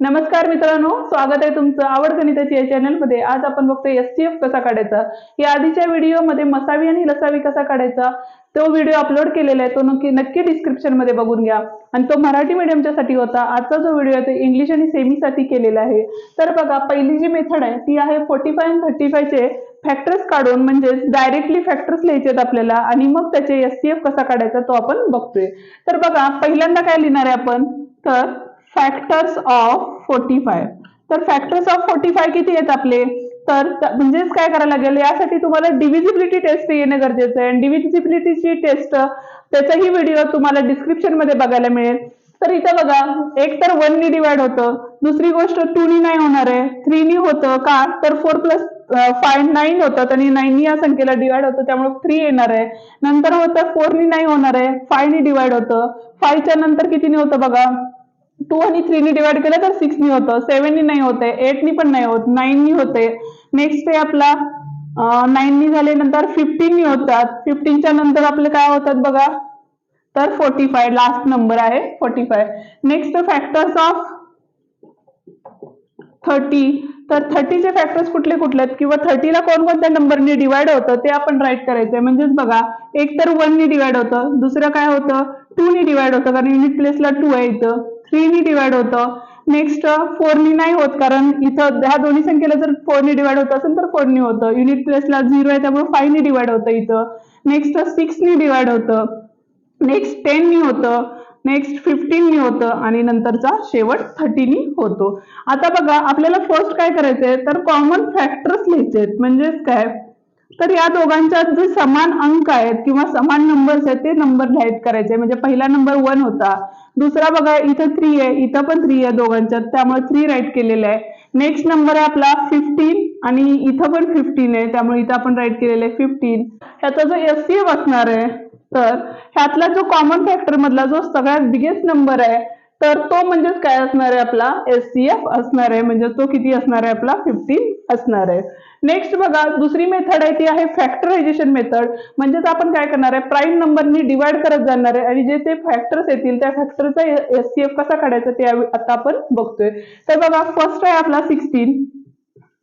नमस्कार मित्रांनो स्वागत आहे तुमचं आवड गणिताची या चॅनलमध्ये आज आपण बघतोय एस सी एफ कसा काढायचा? या आधीच्या व्हिडिओमध्ये मसावी आणि लसावी कसा काढायचा? तो व्हिडिओ अपलोड केलेला आहे तो नक्की नक्की डिस्क्रिप्शनमध्ये बघून घ्या. आणि तो मराठी medium साठी होता. आजचा जो व्हिडिओ आहे तो इंग्लिश आणि सेमीसाठी केलेला आहे. तर बघा पहिली जी मेथड आहे ती आहे फोर्टी फाय आणि थर्टी फायचे फॅक्टर्स काढून म्हणजेच डायरेक्टली फॅक्टर्स लिहायचे आहेत आपल्याला. आणि मग त्याचे एस सी एफ कसा काढायचा तो आपण बघतोय. तर बघा पहिल्यांदा काय लिहिणार आहे आपण? तर फॅक्टर्स ऑफ फोर्टी फाय तर फॅक्टर्स ऑफ फोर्टी फाय किती आहेत आपले? तर म्हणजेच काय करायला लागेल? यासाठी तुम्हाला डिव्हिजिबिलिटी टेस्ट येणं गरजेचं आहे. डिव्हिजिबिलिटीची टेस्ट त्याचाही व्हिडिओ तुम्हाला डिस्क्रिप्शनमध्ये बघायला मिळेल. तर इथं बघा एक तर वन डिवाइड होतं. दुसरी गोष्ट टूनी नाही होणार आहे. थ्रीनी होतं का? तर फोर प्लस फाय नाईन होतं. आणि नाईननी या संख्येला डिवाइड होतं त्यामुळे थ्री येणार आहे. नंतर होतं फोरनी नाही होणार आहे. फायनी डिवाइड होतं. फायच्या नंतर कितीने होतं बघा? टू आणि थ्रीनी डिवाइड केलं तर सिक्सनी होतं. सेव्हननी नाही होते. एटनी पण नाही होत. नाईननी होते. नेक्स्ट आहे आपला नाईननी झाल्यानंतर झाले नंतर होतात. फिफ्टीनच्या नंतर आपले काय होतात बघा? तर फोर्टी फाय लास्ट नंबर आहे forty five next factors of thirty तर थर्टीचे फॅक्टर्स कुठले कुठले आहेत? किंवा थर्टीला कोणकोणत्या नंबरने डिवाइड होतं? ते आपण राईट करायचंय. म्हणजेच बघा एक तर वननी डिवाइड होतं. दुसरं काय होतं? टू नी डिवाइड होतं कारण युनिट प्लेसला टू आहे इथं. थ्री नी डिवाइड होतं. Uh, नेक्स्ट फोरनी नाही होत कारण इथं ह्या दोन्ही संख्येला जर फोर नी डिवाइड होत असेल तर फोरनी होतं. युनिट प्लेसला झिरो आहे त्यामुळे फाईव्ह नी डिवाइड होतं इथं. नेक्स्ट सिक्सनी डिवाइड होतं. नेक्स्ट टेननी होतं. नेक्स्ट फिफ्टीननी होतं. आणि नंतरचा शेवट थर्टीनी होतो. आता बघा आपल्याला फर्स्ट काय करायचंय? तर कॉमन फॅक्टर्स लिहायचे आहेत म्हणजेच काय? तर या दोघांच्यात जे समान अंक आहेत किंवा समान नंबर्स आहेत ते नंबर डायट करायचे. म्हणजे पहिला नंबर वन होता. दुसरा बघा इथं थ्री आहे इथं पण थ्री आहे दोघांच्यात त्यामुळे थ्री राईट केलेलं आहे. नेक्स्ट नंबर आहे आपला फिफ्टीन आणि इथं पण फिफ्टीन आहे. त्यामुळे इथं आपण राईट केलेलं आहे फिफ्टीन ह्याचा जो एस सी एफ असणार आहे तर ह्यातला जो कॉमन फॅक्टर मधला जो सगळ्यात बिगेस्ट नंबर आहे तर तो म्हणजेच काय असणार आहे आपला? एस सी एफ असणार आहे. म्हणजे तो किती असणार आहे आपला? फिफ्टीन असणार आहे. नेक्स्ट बघा दुसरी मेथड आहे ती आहे फॅक्टरायझेशन मेथड म्हणजेच आपण काय करणार आहे? प्राईम नंबरनी डिवाइड करत जाणार आहे. आणि जे ते फॅक्टर्स येतील त्या फॅक्टरचा एस सी एफ कसा काढायचा ते आता आपण बघतोय. तर बघा फर्स्ट आहे आपला सिक्स्टीन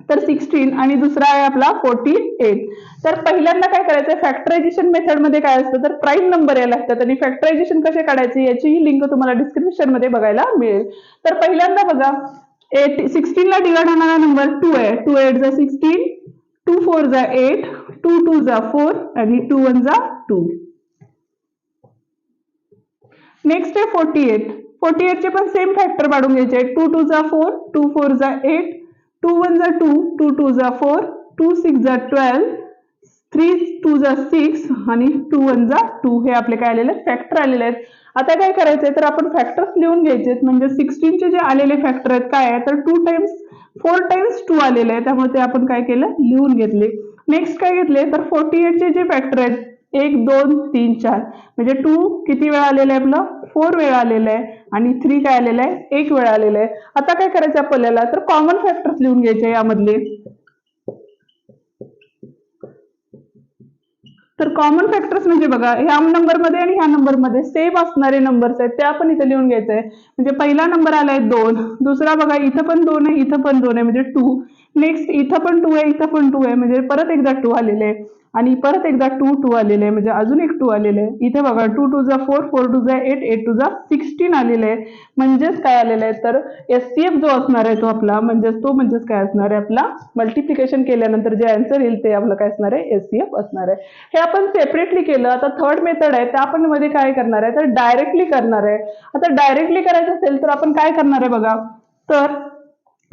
तर सिक्स्टीन आणि दुसरा आहे आपला फोर्टी एट तर पहिल्यांदा काय करायचं फॅक्टरायझेशन मेथडमध्ये काय असतं? तर प्राईम नंबर यायला लागतात आणि फॅक्टरायझेशन कसे काढायचे याचीही लिंक तुम्हाला डिस्क्रिप्शनमध्ये बघायला मिळेल. तर पहिल्यांदा बघा एट सिक्स्टीनला डिवाइड होणारा नंबर टू आहे. टू एट जा सिक्स्टीन टू फोर जा एट टू टू जा फोर आणि टू वन जा टू नेक्स्ट आहे फोर्टी एट फोर्टी एटचे पण सेम फॅक्टर पाडून घ्यायचे. टू टू जा फोर टू फोर जा एट टू वन जा टू टू टू जा फोर टू सिक्स जा ट्वेल्व थ्री टू जा सिक्स आणि टू वन जा टू हे आपले काय आलेले फॅक्टर आलेले आहेत. आता काय करायचंय? तर आपण फॅक्टर्स लिहून घ्यायचे आहेत म्हणजे सिक्स्टीनचे जे आलेले फॅक्टर आहेत काय आहे? तर two times four times two आलेले आहे त्यामुळे ते आपण काय केलं? लिहून घेतले. नेक्स्ट काय घेतले? तर फोर्टी एटचे जे फॅक्टर आहेत एक दोन तीन चार. म्हणजे टू किती वेळा आलेलं आहे आपलं? फोर वेळा आलेलं आहे. आणि थ्री काय आलेलं आहे? एक वेळा आलेलं आहे. आता काय करायचं आपल्याला? तर कॉमन फॅक्टर्स लिहून घ्यायचे यामधले. तर कॉमन फॅक्टर्स म्हणजे बघा ह्या नंबरमध्ये आणि ह्या नंबरमध्ये सेम असणारे नंबर्स आहेत. ते आपण इथे लिहून घ्यायचे आहे. म्हणजे पहिला नंबर आलाय दोन. दुसरा बघा इथं पण दोन आहे इथं पण दोन आहे. म्हणजे टू नेक्स्ट इथं पण टू आहे इथं पण टू आहे. म्हणजे परत एकदा टू आलेले आहे. आणि परत एकदा टू टू आलेले आहे. म्हणजे अजून एक टू आलेले आहे. इथे बघा टू टू जा फोर फोर टू जा एट एट टू जा सिक्स्टीन आलेले आहे. म्हणजेच काय आलेलं आहे? तर एस सी एफ जो असणार आहे तो आपला म्हणजेच तो म्हणजेच काय असणार आहे? आपला मल्टिप्लिकेशन केल्यानंतर जे आन्सर येईल ते आपलं काय असणार आहे? एस सी एफ असणार आहे. हे आपण सेपरेटली केलं. आता थर्ड मेथड आहे. त्या आपण मध्ये काय करणार आहे? तर डायरेक्टली करणार आहे. आता डायरेक्टली करायचं असेल तर आपण काय करणार आहे बघा? तर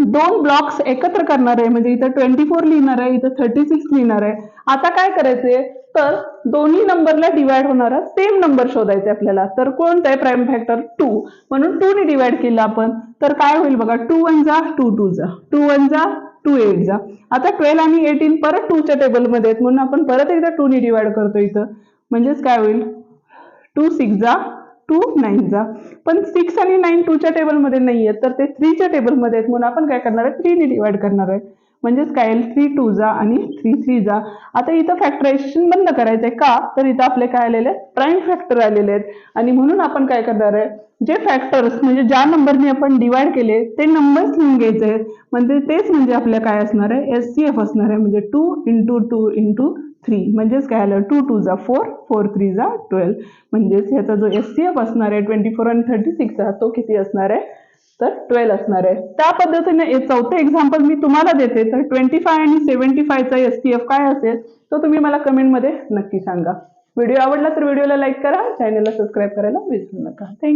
दोन ब्लॉक्स एकत्र करणार आहे. म्हणजे इथं ट्वेंटी फोर लिहिणार आहे इथं थर्टी सिक्स लिहिणार आहे. आता काय करायचंय? तर दोन्ही नंबरला डिवाइड होणारा सेम नंबर शोधायचा आपल्याला. तर कोणता आहे प्राईम फॅक्टर टू म्हणून टू ने डिवाइड केलं आपण. तर काय होईल बघा? टू वन जा टू टू जा. टू वन जा टू एट जा. आता ट्वेल्व आणि एटीन परत टूच्या टेबलमध्ये आहेत. म्हणून आपण परत एकदा टू ने डिवाइड करतो इथं. म्हणजेच काय होईल? टू सिक्स जा टू नाईन जा पण सिक्स आणि नाईन टूच्या टेबलमध्ये नाही आहेत तर ते थ्रीच्या टेबलमध्ये आहेत. म्हणून आपण काय करणार आहे? थ्रीने डिवाइड करणार आहे. म्हणजेच काय येईल थ्री टू जा आणि थ्री थ्री जा. आता इथं फॅक्टरायझेशन बंद करायचं आहे का? तर इथं आपले काय आलेले आहेत? प्राईम फॅक्टर आलेले आहेत. आणि म्हणून आपण काय करणार आहे? जे फॅक्टर्स म्हणजे ज्या नंबरने आपण डिवाइड केले ते नंबर्स लिहून घ्यायचे आहेत. म्हणजे तेच म्हणजे आपल्या काय असणार आहे? एस सी एफ असणार आहे. म्हणजे two into two into three म्हणजेच काय आलं? टू टू जा फोर फोर थ्री जा ट्वेल्व म्हणजेच ह्याचा जो एस सी एफ असणार आहे ट्वेंटी फोर आणि थर्टी सिक्सचा तो किती असणार आहे? तर ट्वेल्व असणार आहे. त्या पद्धतीने चौथं एक्झाम्पल मी तुम्हाला देते. तर ट्वेंटी फाय आणि सेव्हन्टी फायचा एस टी एफ काय असेल तो तुम्ही मला कमेंटमध्ये नक्की सांगा. व्हिडिओ आवडला तर व्हिडिओला लाईक करा. चॅनलला सबस्क्राईब करायला विसरू नका. थँक्यू